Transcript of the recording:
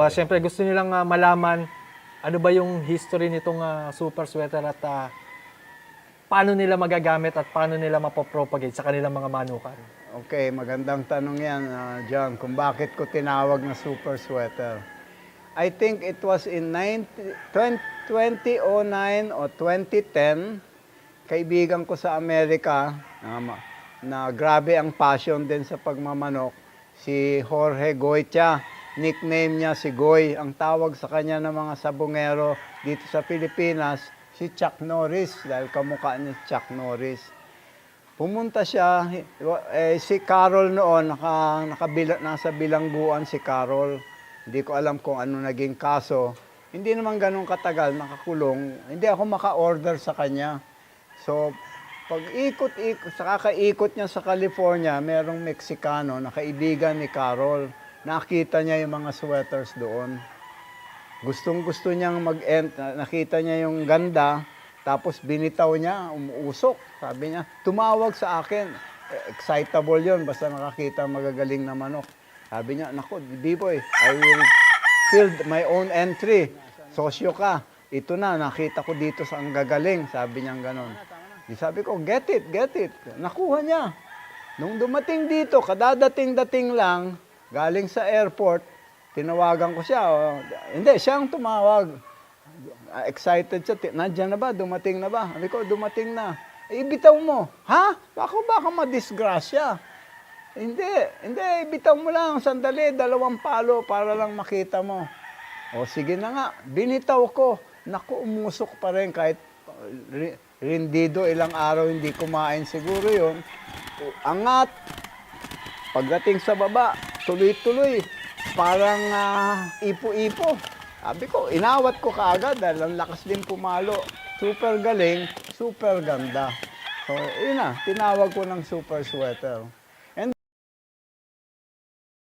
ah, syempre gusto nilang ah, malaman ano ba yung history nitong ah, super sweater at ah, paano nila magagamit at paano nila mapopropagate sa kanilang mga manukan. Okay, magandang tanong yan, ah, John, kung bakit ko tinawag na super sweater. I think it was in 90, 20, 2009 o 2010, kaibigan ko sa Amerika, na, ma- na grabe ang passion din sa pagmamanok, si Jorge Goitia. Nickname niya si Goy. Ang tawag sa kanya ng mga sabongero dito sa Pilipinas, si Chuck Norris, dahil kamukha si Chuck Norris. Pumunta siya, eh, si Carol noon, naka, nakabila, nasa bilangguan si Carol. Hindi ko alam kung ano naging kaso. Hindi naman ganun katagal, nakakulong. Hindi ako maka-order sa kanya. So, pag ikot-ikot, sa kakaikot niya sa California, merong Meksikano na kaibigan ni Carol. Nakita niya yung mga sweaters doon. Gustong gusto niyang mag-end, nakita niya yung ganda, tapos binitaw niya, umuusok. Sabi niya, tumawag sa akin. Eh, Excitable yon basta nakakita magagaling na manok. Sabi niya, nako, B-boy, I will fill my own entry. Sosyo ka. Ito na, nakita ko dito sa ang gagaling. Sabi niya ganon. Di sabi ko, get it, get it. Nakuha niya. Nung dumating dito, kadadating-dating lang, galing sa airport, tinawagan ko siya. Oh, hindi, siya ang tumawag. Excited siya. Nandiyan na ba? Dumating na ba? Sabi ko, dumating na. Eh, ibitaw mo. Ha? Ako baka madisgrasya. Hindi, hindi, ibitaw mo lang. Sandali, dalawang palo para lang makita mo. O sige na nga, binitaw ko. Naku, umusok pa rin kahit uh, ri- rindido ilang araw hindi kumain siguro yon. Angat, Pagdating sa baba, tuloy-tuloy, parang ah, ipo-ipo. Sabi ko, inawat ko kaagad dahil ang lakas din pumalo. Super galing, super ganda. So, yun na, tinawag ko ng super sweater.